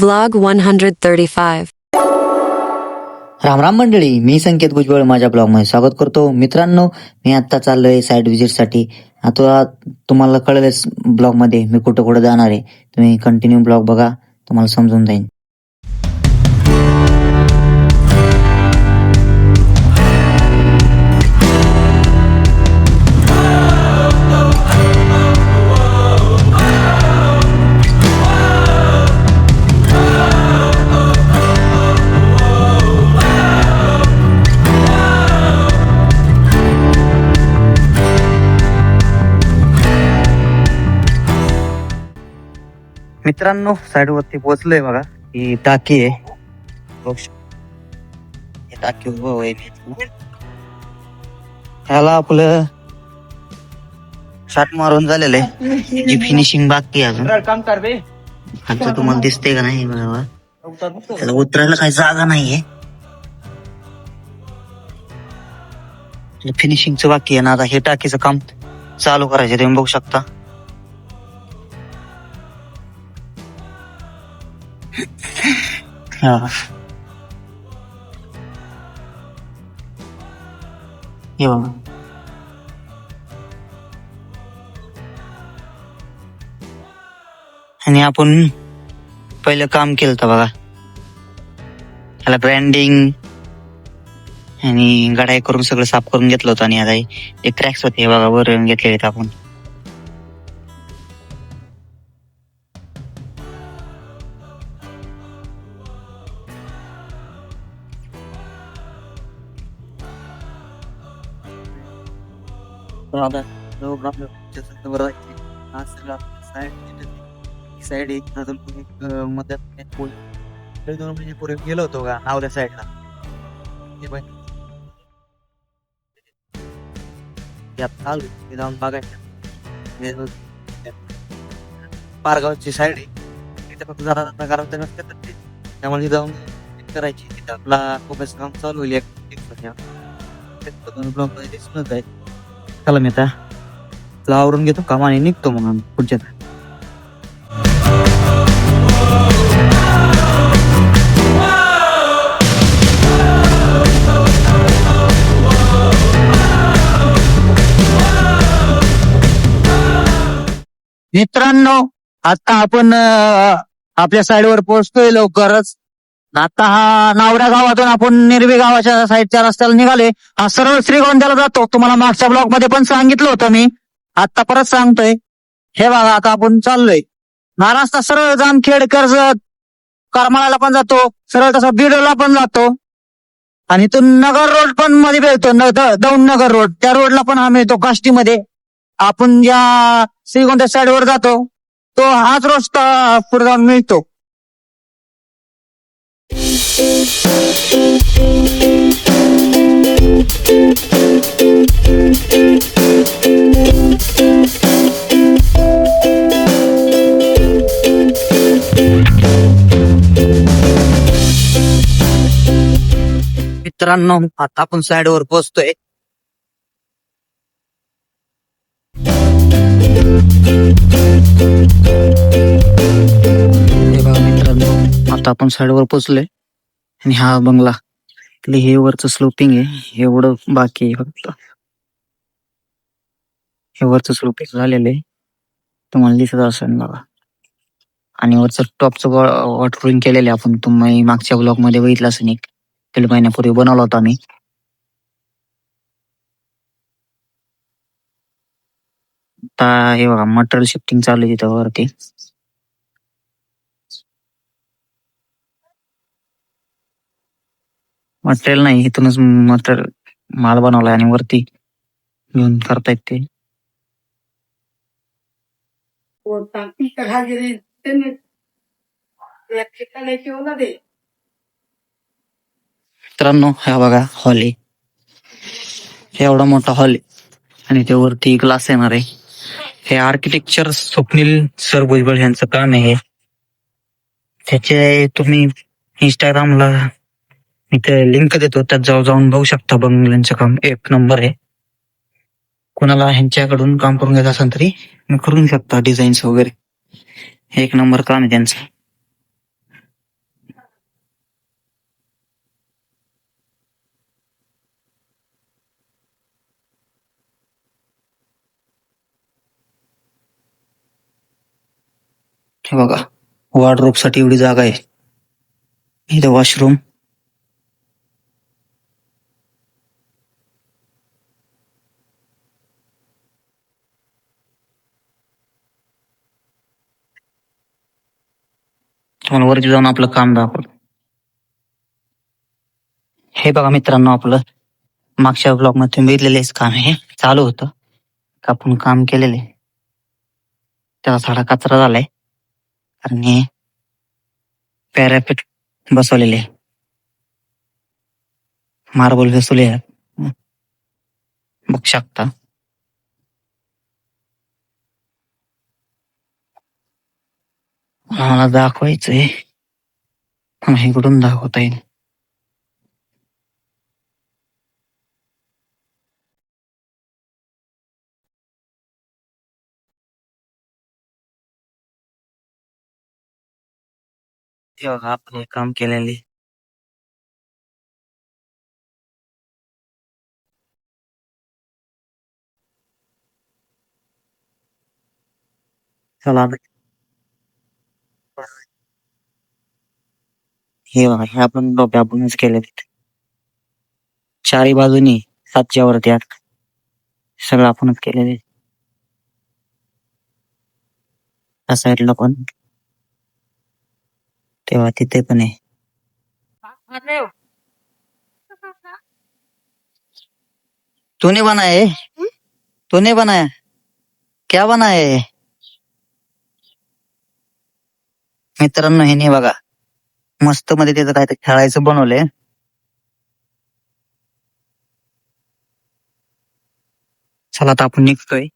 Blog one hundred thirty five Ram Ram मंडळी मी संकेत भुजबळ माझ्या ब्लॉगमध्ये स्वागत करतो. मित्रांनो मी आत्ता चाललोय साईड व्हिजिटसाठी आता तुम्हाला कळेलच ब्लॉगमध्ये मी कुठं कुठं जाणार आहे. तुम्ही कंटिन्यू ब्लॉग बघा तुम्हाला समजून जाईल मित्रांनो साईड वरती पोहोचलोय बघा. ही टाकी आहे. टाकी. ह्याला आपलं शॉट मारून झालेलं आहे. जी फिनिशिंग बाकी अजून. खालचं तुम्हाला दिसते का नाही बघा. त्याला उतरायला काही जागा नाहीये. फिनिशिंगचं बाकी आहे ना आता हे टाकीचं काम चालू करायचं तुम्ही बघू शकता. हा. हे बघा. आणि आपण पहिलं काम केलं होतं बघा. त्याला ब्रँडिंग आणि गडाई करून सगळं साफ करून घेतलं होतं आणि आता हे क्रॅक्स होते हे बघा वर घेतले आहेत आपण. साईड एक अजून एक अं, मध्यात एक पोल तरी दोन महिने पूर्वी गेलो होतो का नावल्या साईडला हे बघ यात चालू आहे. ते जाऊन बघायचं पारगावची साईड आहे तिथे फक्त जरा नकारात्मक नसते तर ते त्यामुळे जाऊन करायची तिथे आपला खूपच काम चालू होईल एक एक महिन्यावर. मध्ये दिसूनच आहे चला मी आता तुला आवरून घेतो काम आणि निघतो मग आम्ही पुढच्या मित्रांनो आता आपण अं, आपल्या साईडवर पोहोचतोय लवकरच. आता हा नावड्या गावातून आपण निर्वी गावाच्या साईडच्या रस्त्याला निघाले. हा सरळ श्रीगोंद्याला जातो. तुम्हाला मागच्या ब्लॉकमध्ये पण सांगितलं होतं मी. आता परत सांगतोय. हे बघा आता आपण चाललोय. हा रस्ता सरळ जामखेड कर्जत करमाळाला पण जातो. सरळ तसा बीडला पण जातो. आणि तो नगर रोड पण मध्ये मिळतो. न- दौंड नगर रोड त्या रोडला पण हा मिळतो काष्टीमध्ये. आपण ज्या श्रीगोंदा साईडवर जातो तो हाच रोड पुढे जाऊन मिळतो. मित्रांनो आता आपण साईडवर पोहोचतोय. मित्रांनो आता आपण साइड वर पोहोचलोय. आणि हा बंगला. इथलं हे वरच स्लोपिंग आहे. एवढं बाकी आहे फक्त. हे वरच स्लोपिंग झालेलं आहे. तुम्हाला दिसत असेल बघा. आणि वरचं टॉपचं वॉटरिंग केलेलं आहे आपण. तुम्ही मागच्या ब्लॉकमध्ये बघितलं असेल एक. दीड महिन्यापूर्वी बनवला होता आम्ही. आता हे बघा मटेरियल शिफ्टिंग चालू आहे तिथं वरती. मटेरियल नाही इथूनच मटेरियल माल बनवलाय आणि वरती घेऊन करतायत ते. टाकी मित्रांनो हा बघा हॉल आहे. हे एवढा मोठा हॉल आहे. आणि ते वरती ग्लास येणार आहे. हे आर्किटेक्चर स्वप्नील सर भुजबळ यांचं काम आहे. त्याचे तुम्ही इंस्टाग्रामला मी ते लिंक देतो. त्यात जाऊ जाऊन बघू शकता बंगल्यांचं काम. एक नंबर आहे. कोणाला ह्यांच्याकडून काम करून घ्यायचं असेल तरी करून शकता डिझाईन्स वगैरे. एक नंबर काम आहे त्यांचं. बघा. वॉर्डरोबसाठी एवढी जागा आहे. इथं वॉशरूम तुम्हाला वरती जाऊन आपलं काम दाखवलं. हे बघा मित्रांनो आपलं मागच्या ब्लॉगमध्ये मिळलेलेच काम हे चालू होतं. आपण काम केलेले. त्याला साडा कचरा झालाय. आणि पॅरापेट बसवलेले. मार्बल बसवले बघ बघू शकता. मला दाखवायचंय मला इकडून दाखवता येईल हे बघा आपण हे काम केलेले चला आता. हे बघा हे आपण डोके आपणच केले चारी बाजूनी सातच्या वरती आत सगळं आपणच केलेले. त्या साईडला पण. तेव्हा तिथे पण आहे. तूने बनाये? तुने तूने बनाया? क्या बनाये? मित्रांनो हे नाही बघा. मस्त मध्ये त्याचं काय ते खेळायचं बनवलंय. चला आता आपण निघतोय.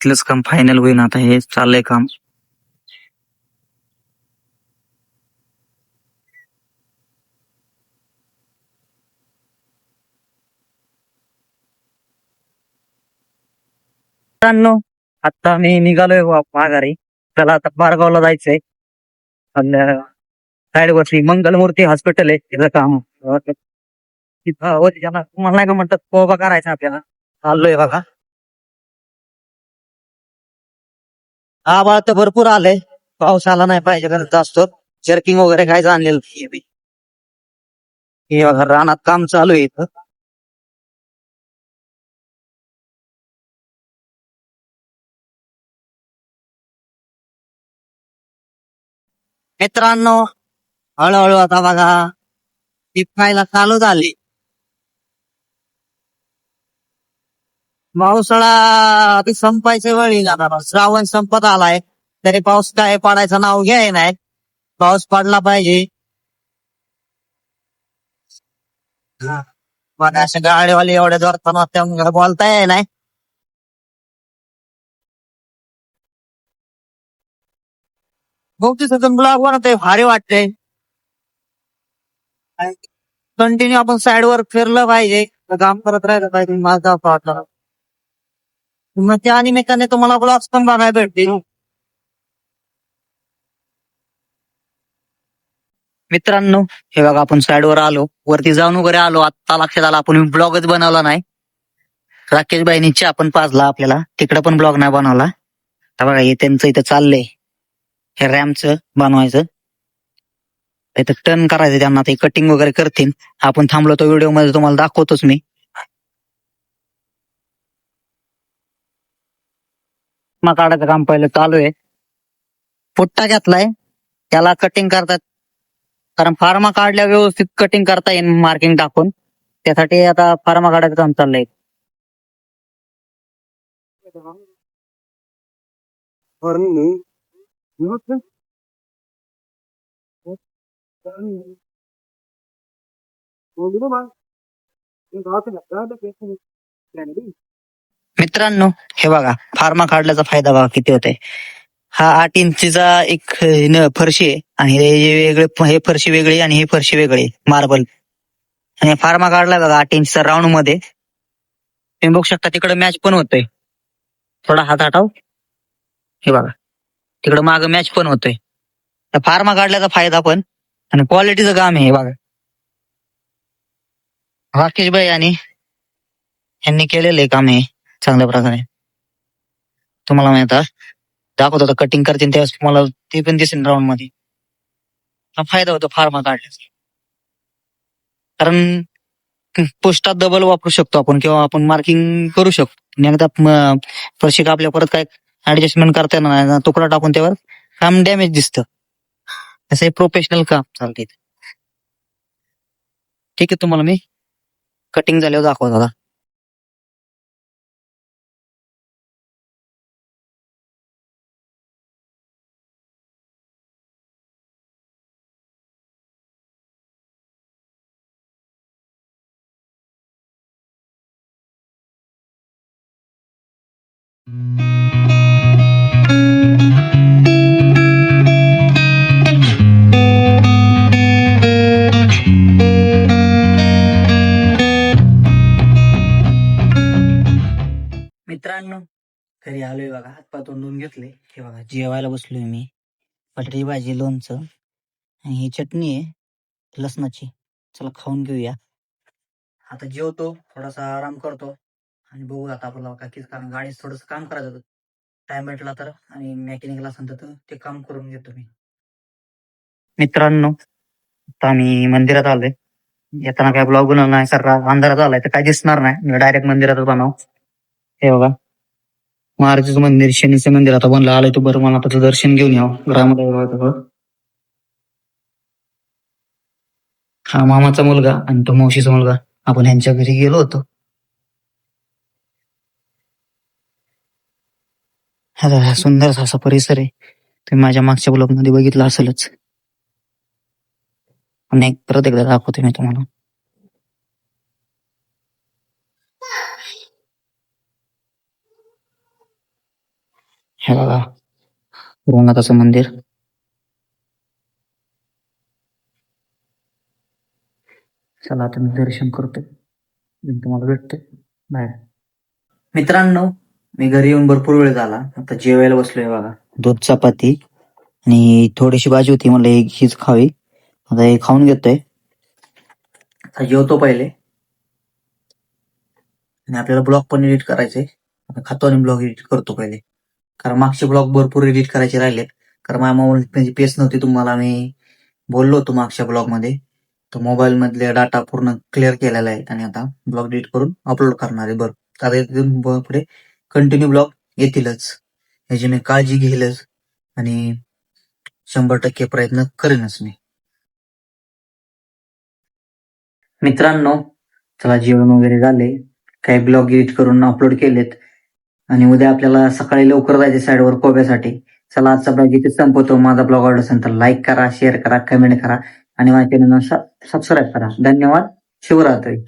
तिथलंच काम फायनल होईन आता हे चाललंय काम. आता मी निघालोय माघारी. त्याला आता बारगावला जायचंय. साईड वरती मंगलमूर्ती हॉस्पिटल आहे तिथं काम तिथं हो ज्याला तुम्हाला नाही का म्हणतात पोबा करायचा आपल्याला. चाललोय बघा. आबाळ तर भरपूर आलंय. पाऊस आला नाही पाहिजे करत असतो. जर्किंग वगैरे खायचं आणलेलं हे बघा रानात काम चालू आहे इथं. मित्रांनो हळूहळू आता बघा टिपायला चालू झाली. पावसाळा ती संपायच्या वेळी जाणार. श्रावण संपत आलाय. तरी पाऊस काय पडायचं नाव घ्याय नाही. पाऊस पडला पाहिजे. पण अशा गाडीवाले एवढ्या जोरताना त्या बोलता येई नाही. बहुतेक सगळं ब्लॉग बनवतोय भारी वाटते कंटिन्यू आपण साइड वर फिरलं पाहिजे. काम करत राहिलं पाहिजे. माझा वाटलं मग त्या निमित्ताने तुम्हाला ब्लॉग्स पण बघायला भेटतील. मित्रांनो हे बघा आपण साईड वर आलो. वरती जाऊन वगैरे आलो. आता लक्षात आला आपण ब्लॉगच बनवला नाही. राकेश बाईनी आपण पाजला आपल्याला. तिकडं पण ब्लॉग नाही बनवला. आता बघा हे त्यांचं इथं चाललंय. हे रॅमचं बनवायचं. इथं टर्न करायचं त्यांना ते कटिंग वगैरे करतील. आपण थांबलो तो व्हिडिओमध्ये तुम्हाला दाखवतोच मी. काढायचं काम पहिलं चालू आहे. पुट्टा घेतलाय. त्याला कटिंग करतात. कारण फार्मा काढल्या व्यवस्थित कटिंग करता येईल मार्किंग टाकून. त्यासाठी आता फार्मा काढायचं काम चाललंय. मित्रांनो हे बघा फार्मा काढल्याचा फायदा बघा किती होते हा आठ इंचीचा एक न- फरशी आहे आणि हे वेगळे हे फरशी वेगळी आणि हे फरशी वेगळी मार्बल. आणि फार्मा काढला बघा आठ इंचचा राऊंडमध्ये. तुम्ही बघू शकता तिकडे मॅच पण होतोय. थोडा हात हटाव. हे बघा. तिकडे माग मॅच पण होतोय. तर फार्मा काढल्याचा फायदा पण आणि क्वालिटीचं काम आहे बघा. राकेश भाई आणि यांनी केलेलं आहे काम हे चांगल्या प्रकारे. तुम्हाला माहीत दाखवत होता कटिंग करतील त्यावेळेस तुम्हाला ते पण दिसेल राऊंडमध्ये. हा फायदा होतो फार्मा काढल्याचा. कारण पोस्टात डबल वापरू शकतो आपण किंवा आपण मार्किंग करू शकतो. आणि एकदा म- फरशी आपल्या परत काय ऍडजस्टमेंट करता येणार नाही. तुकडा टाकून त्यावर काम डॅमेज दिसतं. असं हे प्रोफेशनल काम चालते ठीक आहे तुम्हाला मी कटिंग झाल्यावर दाखवत आता. मित्रांनो जेवायला बसलोय मी. बटाटी भाजी लोणचं आणि ही चटणी आहे लसणाची. चला खाऊन घेऊया. आता जेवतो थोडासा आराम करतो आणि बघू आता आपल्याला काकीच कारण गाडीच थोडस काम करायचं होतं. टाइम भेटला तर आणि मेकॅनिकला असेल तर ते काम करून घेतो मी. मित्रांनो आता आम्ही मंदिरात आलोय. येताना काय ब्लॉग बनवला नाही सर अंधारात आलाय तर काय दिसणार नाही. डायरेक्ट मंदिरातच बनव. हे बघा. महाराजाचं मंदिर शनीचं मंदिर. आता बनलं आलंय तो बरं मला त्याचं दर्शन घेऊन यावं. ग्रामदैवताचं हा मामाचा मुलगा आणि तो मावशीचा मुलगा. आपण यांच्या घरी गेलो होतो. हा सुंदर असा परिसर आहे. तुम्ही माझ्या मागच्या ब्लॉगमध्ये बघितलं असेलच. आणि एक परत एकदा दाखवतो मी तुम्हाला. हे बघा. रंगनाथाचं मंदिर. चला आता मी दर्शन करतो तुम्हाला भेटते बाय. मित्रांनो मी घरी येऊन भरपूर वेळ झाला. आता जेवायला बसलोय बघा. दूध चपाती आणि थोडीशी भाजी होती. मला एक हीच खावी. आता हे खाऊन घेतोय. आता जेवतो पहिले. आणि आपल्याला ब्लॉग पण एडिट करायचंय. आता खातो आणि ब्लॉग एडिट करतो पहिले. कारण मागचे ब्लॉग भरपूर एडिट करायचे राहिलेत. कारण माझ्या मोबाईल पेस म्हणजे नव्हती. तुम्हाला मी बोललो होतो मागच्या ब्लॉगमध्ये तर मोबाईल मधले डाटा पूर्ण क्लिअर केलेला आहे आणि आता ब्लॉग एडिट करून अपलोड करणार आहे. बरं. आता इथून पुढे कंटिन्यू ब्लॉग येतीलच. याची मी काळजी घेईलच. आणि शंभर टक्के प्रयत्न करेनच मी. मित्रांनो चला जेवण वगैरे झाले. काही ब्लॉग एडिट करून अपलोड केलेत. आणि उद्या आपल्याला सकाळी लवकर जायचे साईडवर कोब्यासाठी. चला आजचा ब्लॉग इथे संपवतो. माझा ब्लॉग आवडला असेल तर लाईक करा शेअर करा कमेंट करा आणि माझ्या चॅनलला सबस्क्राईब करा. धन्यवाद. शिवरात्री.